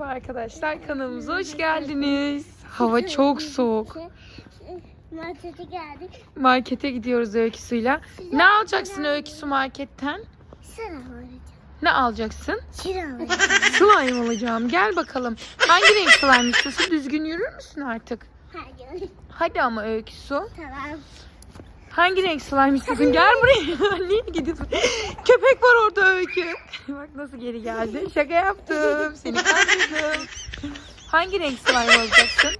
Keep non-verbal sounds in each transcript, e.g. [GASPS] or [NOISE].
Merhaba arkadaşlar kanalımıza hoş geldiniz. Hava çok soğuk. Markete geldik. Markete gidiyoruz öyküsüyle. Ne alacaksın öyküsü marketten? Alacağım. Ne alacaksın? Sıra alacağım. Slime alacağım. Gel bakalım. Hangi renk slime istiyorsun? Düzgün yürür müsün artık? Hayır. Hadi ama öyküsü. Tamam. Hangi renk slime istiyorsun? Gel buraya. [LAUGHS] Niye gidiyorsun? Köpek var orada öykü. [LAUGHS] Bak nasıl geri geldi. [LAUGHS] Şaka yaptım. Seni kandırdım. Hangi renk slime alacaksın?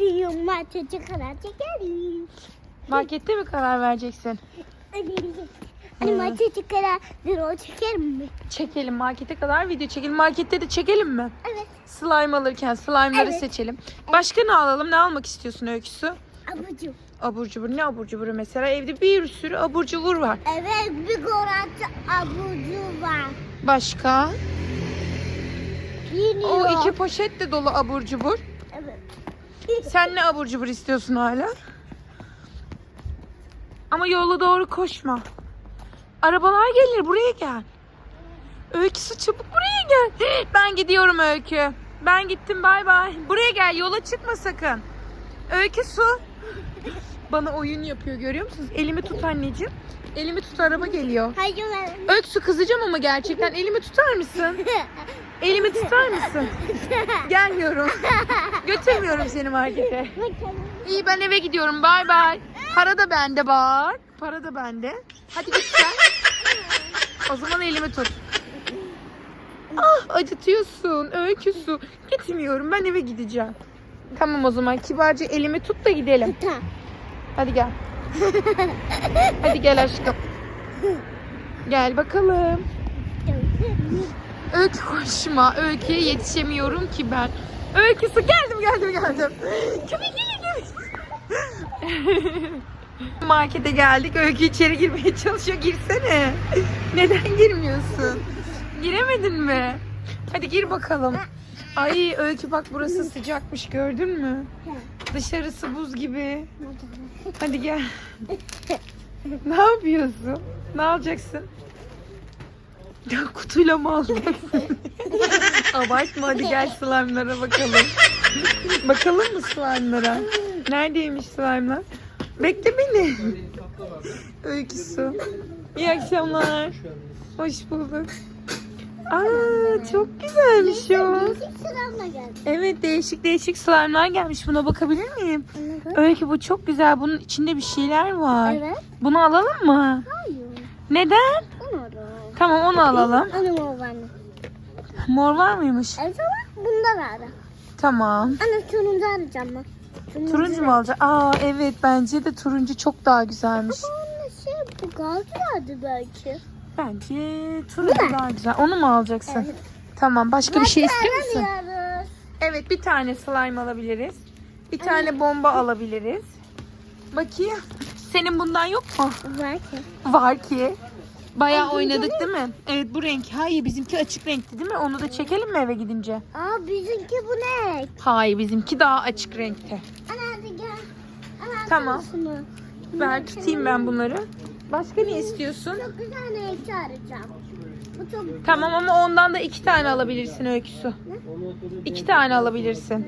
Bilmiyorum markete kadar çekerim. Markette mi karar vereceksin? Hani Hı. markete kadar bir o çekerim mi? Çekelim markete kadar video çekelim. Markette de çekelim mi? Evet. Slime alırken slime'ları Evet. seçelim. Başka ne alalım? Ne almak istiyorsun öyküsü? Abucu. Abur cubur. Ne abur cuburu mesela? Evde bir sürü abur cubur var. Evet bir koratı abucu var. Başka? Yeniyor. O iki poşet de dolu abur cubur. Evet. Sen ne abur cubur istiyorsun hala? Ama yola doğru koşma. Arabalar gelir buraya gel. Öyküsü çabuk buraya gel. [GASPS] Ben gidiyorum Öykü. Ben gittim bay bay. Buraya gel yola çıkma sakın. Öykü su. Bana oyun yapıyor görüyor musunuz? Elimi tut anneciğim. Elimi tut araba geliyor. Hayır su kızacağım ama gerçekten elimi tutar mısın? [LAUGHS] Elimi tutar mısın? Gelmiyorum. Götürmüyorum seni markete. İyi ben eve gidiyorum. Bay bay. Para da bende bak. Para da bende. Hadi git sen. O zaman elimi tut. Ah acıtıyorsun. Öykü su. Gitmiyorum. Ben eve gideceğim. Tamam o zaman kibarca elimi tut da gidelim. Tamam. Hadi gel. Hadi gel aşkım. Gel bakalım. Öykü koşma. Öyküye yetişemiyorum ki ben. Öyküsü geldim geldim geldim. Köpek geliyor. [LAUGHS] Markete geldik. Öykü içeri girmeye çalışıyor. Girsene. Neden girmiyorsun? Giremedin mi? Hadi gir bakalım. Ay Öykü bak burası sıcakmış gördün mü? Dışarısı buz gibi. Hadi gel. [LAUGHS] ne yapıyorsun? Ne alacaksın? Ya kutuyla mı alacaksın? [LAUGHS] Abartma hadi gel slime'lara bakalım. [LAUGHS] bakalım mı slime'lara? Neredeymiş slime'lar? Bekle beni. Öykü su. İyi akşamlar. Hoş bulduk. Aa çok güzelmiş o. Geldi. Evet değişik değişik slime'lar gelmiş. Buna bakabilir miyim? Öykü bu çok güzel. Bunun içinde bir şeyler var. Evet. Bunu alalım mı? Hayır. Neden? Onu da. Tamam onu alalım. Onu mu var? Mor var mıymış? Evet ama bunda var. Tamam. Ana turuncu arayacağım ben. Turuncu mu alacak? Aa evet bence de turuncu çok daha güzelmiş. Anne şey bu gaz vardı belki. Bence turuncu daha güzel. Onu mu alacaksın? Evet. Tamam. Başka bir şey istiyor musun? Evet bir tane slime alabiliriz. Bir tane bomba alabiliriz. Bakayım. Senin bundan yok mu? Belki. Var ki. Bayağı Aa, oynadık değil mi? Evet bu renk. Hayır bizimki açık renkti değil mi? Onu da çekelim mi eve gidince? Aa bizimki bu ne? Hayır bizimki daha açık renkte. Ana hadi gel. Ana Tamam. şunu. Ver tutayım ben bunları. Başka ne istiyorsun? Çok güzel renkli arayacağım. Bu çok Tamam ama ondan da iki tane alabilirsin öyküsü. İki tane alabilirsin.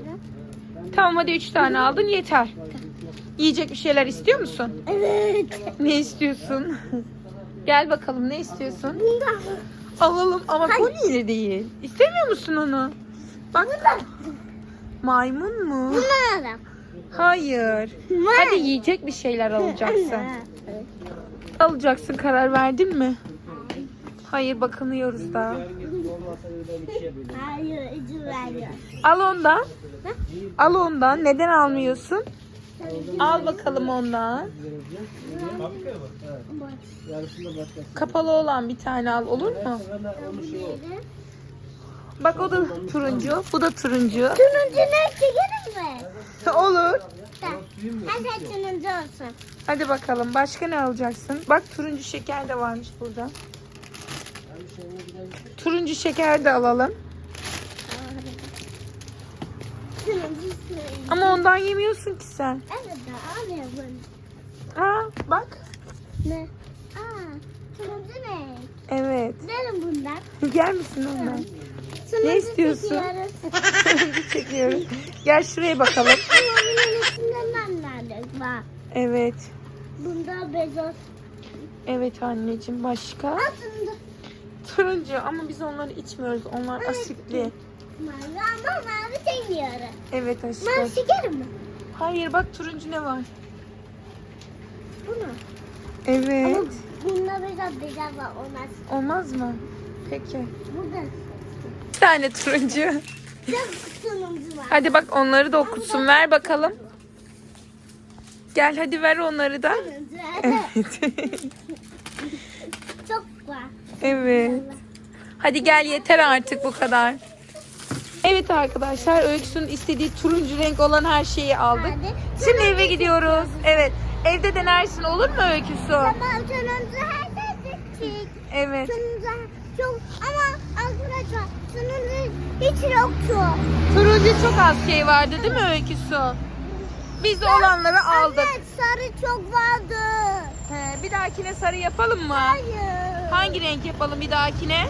Tamam hadi üç tane aldın yeter. Yiyecek bir şeyler istiyor musun? Evet. Ne istiyorsun? Gel bakalım ne istiyorsun? Bundan. Alalım ama pony ile değil. İstemiyor musun onu? Bak. Maymun mu? Bundan aram. Hayır. Hadi yiyecek bir şeyler alacaksın. Alacaksın karar verdin mi? Hayır bakınıyoruz daha. Hayır izin veriyor. Al ondan. Al ondan. Neden almıyorsun? Al bakalım ondan. Kapalı olan bir tane al olur mu? Bak o da turuncu. Bu da turuncu. Turuncu ne çekelim mi? [LAUGHS] olur. Tamam. Hadi turuncu olsun. Hadi bakalım. Başka ne alacaksın? Bak turuncu şeker de varmış burada. Turuncu şeker de alalım. Turuncu turuncu. Ama ondan yemiyorsun ki sen. Evet alıyorum. Aa bak. Ne? Aa turuncu ne? Evet. Verin bundan. Yer misin ondan? Turuncu Ne istiyorsun? çekiyoruz. [LAUGHS] Çekiyorum. Gel şuraya bakalım. Bunun. Evet. Bunda beyaz. Evet anneciğim başka? Aslında Turuncu ama biz onları içmiyoruz. Onlar asitli. mavi ama mavi çekmiyoruz. Evet Mavi aşkım. çeker mi? Hayır bak turuncu ne var? Bunu. Evet. Ama bunda beyaz beyaz var olmaz. Olmaz mı? Peki. Burada tane turuncu. Hadi bak onları da okutsun. Ver bakalım. Gel hadi ver onları da. Evet. [LAUGHS] çok var. evet. Hadi gel yeter artık bu kadar. Evet arkadaşlar Öyküs'ün istediği turuncu renk olan her şeyi aldık. Şimdi eve gidiyoruz. Evet. Evde denersin olur mu Öyküsü? Tamam sunumcu her şey. Evet. Sunumcu çok ama arkadaşlar sunumcu hiç yoktu. Turuncu çok az şey vardı değil mi Öyküsü? Biz de olanları aldık. Evet sarı çok vardı. He, bir dahakine sarı yapalım mı? Hayır. Hangi renk yapalım bir dahakine?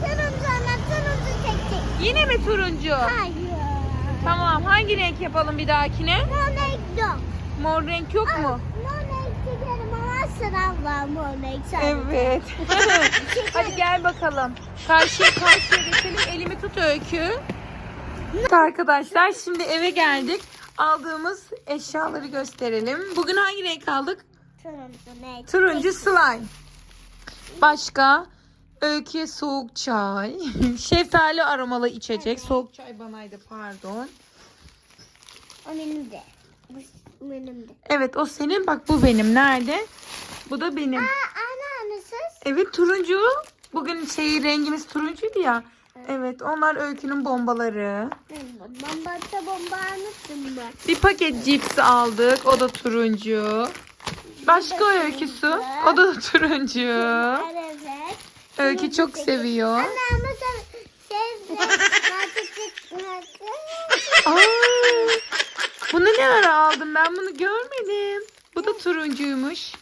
Turuncu ana turuncu çekecek. Yine mi turuncu? Hayır. Tamam. Hangi renk yapalım bir dahakine? Mor renk yok. Mor renk yok mu? Mor renk çekerim ama sıram var mor renk sadece. Evet. [LAUGHS] Hadi gel bakalım. Karşıya karşıya geçelim. Elimi tut Öykü. Evet arkadaşlar şimdi eve geldik. Aldığımız eşyaları gösterelim. Bugün hangi renk aldık? Turuncu ne? Turuncu slime. Başka? Öyküye soğuk çay. [LAUGHS] Şeftali aromalı içecek. Soğuk çay banaydı pardon. O benim de. Bu benim de. Evet o senin bak bu benim. Nerede? Bu da benim. Aa anneannesiz. Evet turuncu. Bugün şey rengimiz turuncuydu ya. Evet onlar Öykü'nün bombaları. Bomba da bomba anlattım mı? Bir paket cips aldık. O da turuncu. Başka öyküsü. O da turuncu. Evet. Öykü çok seviyor. Anne ama sen. Artık Aa, bunu ne ara aldım? Ben bunu görmedim. Bu da turuncuymuş.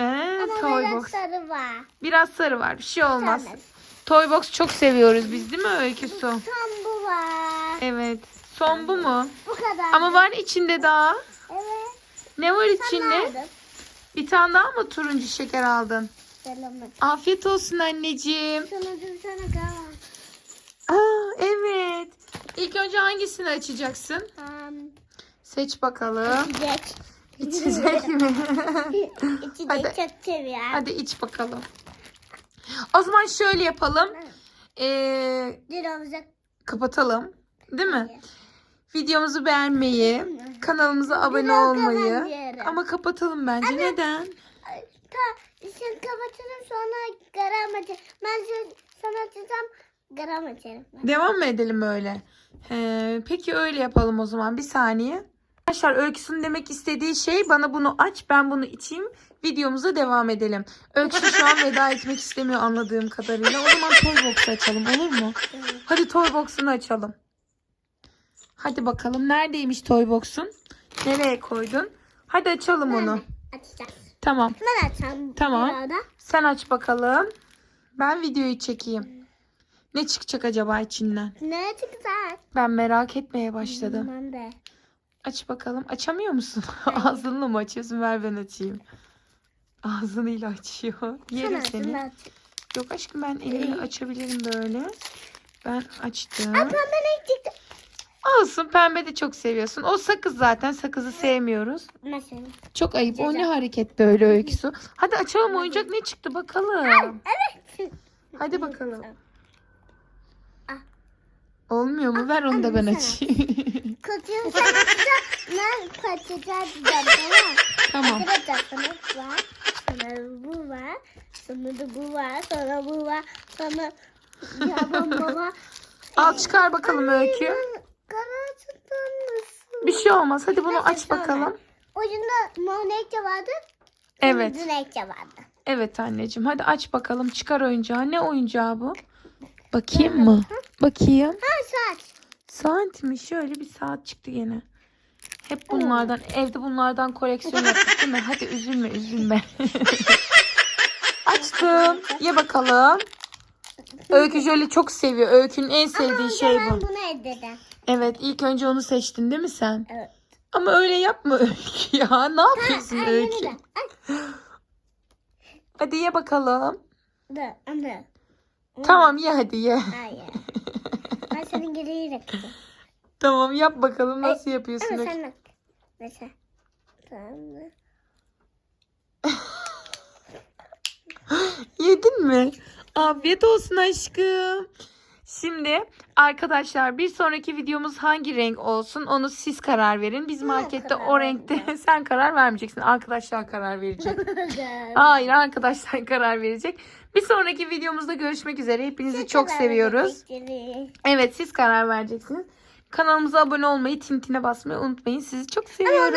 Ee, Ama toy biraz box. sarı var. Biraz sarı var. Bir şey olmaz. Tamam. Toy box çok seviyoruz biz değil mi öyküsü? Tam bu var. Evet. Son bu mu? Bu kadar. Ama var içinde daha. Evet. Ne var Sen içinde? nerede? Bir tane daha mı turuncu şeker aldın? Selamı. Afiyet olsun anneciğim. Sana kal. Aa evet. İlk önce hangisini açacaksın? Um, Seç bakalım. içecek. İçecek mi? İçecek Hadi. çok seviyor. Hadi iç bakalım. O zaman şöyle yapalım. Ee, kapatalım. Değil mi? Videomuzu beğenmeyi, kanalımıza abone olmayı. kapatıyorum. Ama kapatalım bence. Neden? Ta, sen kapatırım sonra garam açarım. Ben sen- sana açacağım garam açarım. Devam mı edelim öyle? He, peki öyle yapalım o zaman. Bir saniye. Arkadaşlar öyküsünün demek istediği şey bana bunu aç ben bunu içeyim. Videomuza devam edelim. Öyküsü şu an veda etmek istemiyor anladığım kadarıyla. O zaman Toybox'u açalım olur mu? Hadi Toybox'unu açalım. Hadi bakalım neredeymiş Toybox'un? Nereye koydun? Hadi açalım onu. Açacağız. Tamam. Ben açacağım. Tamam. arada. Sen aç bakalım. Ben videoyu çekeyim. Ne çıkacak acaba içinden? Ne çıkacak? Ben merak etmeye başladım. Ben de. Aç bakalım. Açamıyor musun? [LAUGHS] Ağzınla mı açıyorsun? Ver ben açayım. Ağzıyla açıyor. Yerim seni. aç. Yok aşkım ben elimle açabilirim böyle. Ben açtım. Pembe renk çıktı. Olsun pembe de çok seviyorsun. O sakız zaten. Sakızı sevmiyoruz. Mesela. Çok ayıp. O ne hareket böyle öyküsü. Hadi açalım oyuncak ne çıktı bakalım. Evet. Hadi bakalım. Olmuyor mu? Ver onu da ben açayım. [LAUGHS] Kutuyu sen. Ben kaçacağım. Tamam. tamam. Arkadaşlar sana var. Sonra bu var. Sonra da bu var. Sonra bu var. Sonra ya bomba var. [LAUGHS] Al çıkar bakalım öykü. Bir şey olmaz. Hadi bunu aç sonra. bakalım. Ucunda mor renkçe vardı. Evet. Renkçe vardı. Evet anneciğim. Hadi aç bakalım. Çıkar oyuncağı. Ne oyuncağı bu? Bakayım mı? Bakayım. Ha saç. Saat mi? Şöyle bir saat çıktı gene. Hep bunlardan, evde bunlardan koleksiyon [LAUGHS] yaptık değil mi? Hadi üzülme, üzülme. [LAUGHS] Açtım. Ye bakalım. Öykü jöle çok seviyor. Öykünün en sevdiği Ama şey ben bu. bunu edeceğim. Evet ilk önce onu seçtin değil mi sen? Evet. Ama öyle yapma Öykü ya. [LAUGHS] Ne yapıyorsun Ay, Öykü? Hadi ye bakalım. dur, anne. Tamam ye hadi ye. Hayır. Ben. Tamam yap bakalım nasıl Ay, yapıyorsun Ama sen bak. Mesela. Tamam mı? [LAUGHS] Yedin mi? Afiyet olsun aşkım. Şimdi arkadaşlar bir sonraki videomuz hangi renk olsun onu siz karar verin. Biz markette o renkte [LAUGHS] sen karar vermeyeceksin. Arkadaşlar karar verecek. [LAUGHS] Hayır arkadaşlar karar verecek. Bir sonraki videomuzda görüşmek üzere. Hepinizi çok seviyoruz. Evet siz karar vereceksiniz. Kanalımıza abone olmayı, tintine basmayı unutmayın. Sizi çok seviyorum.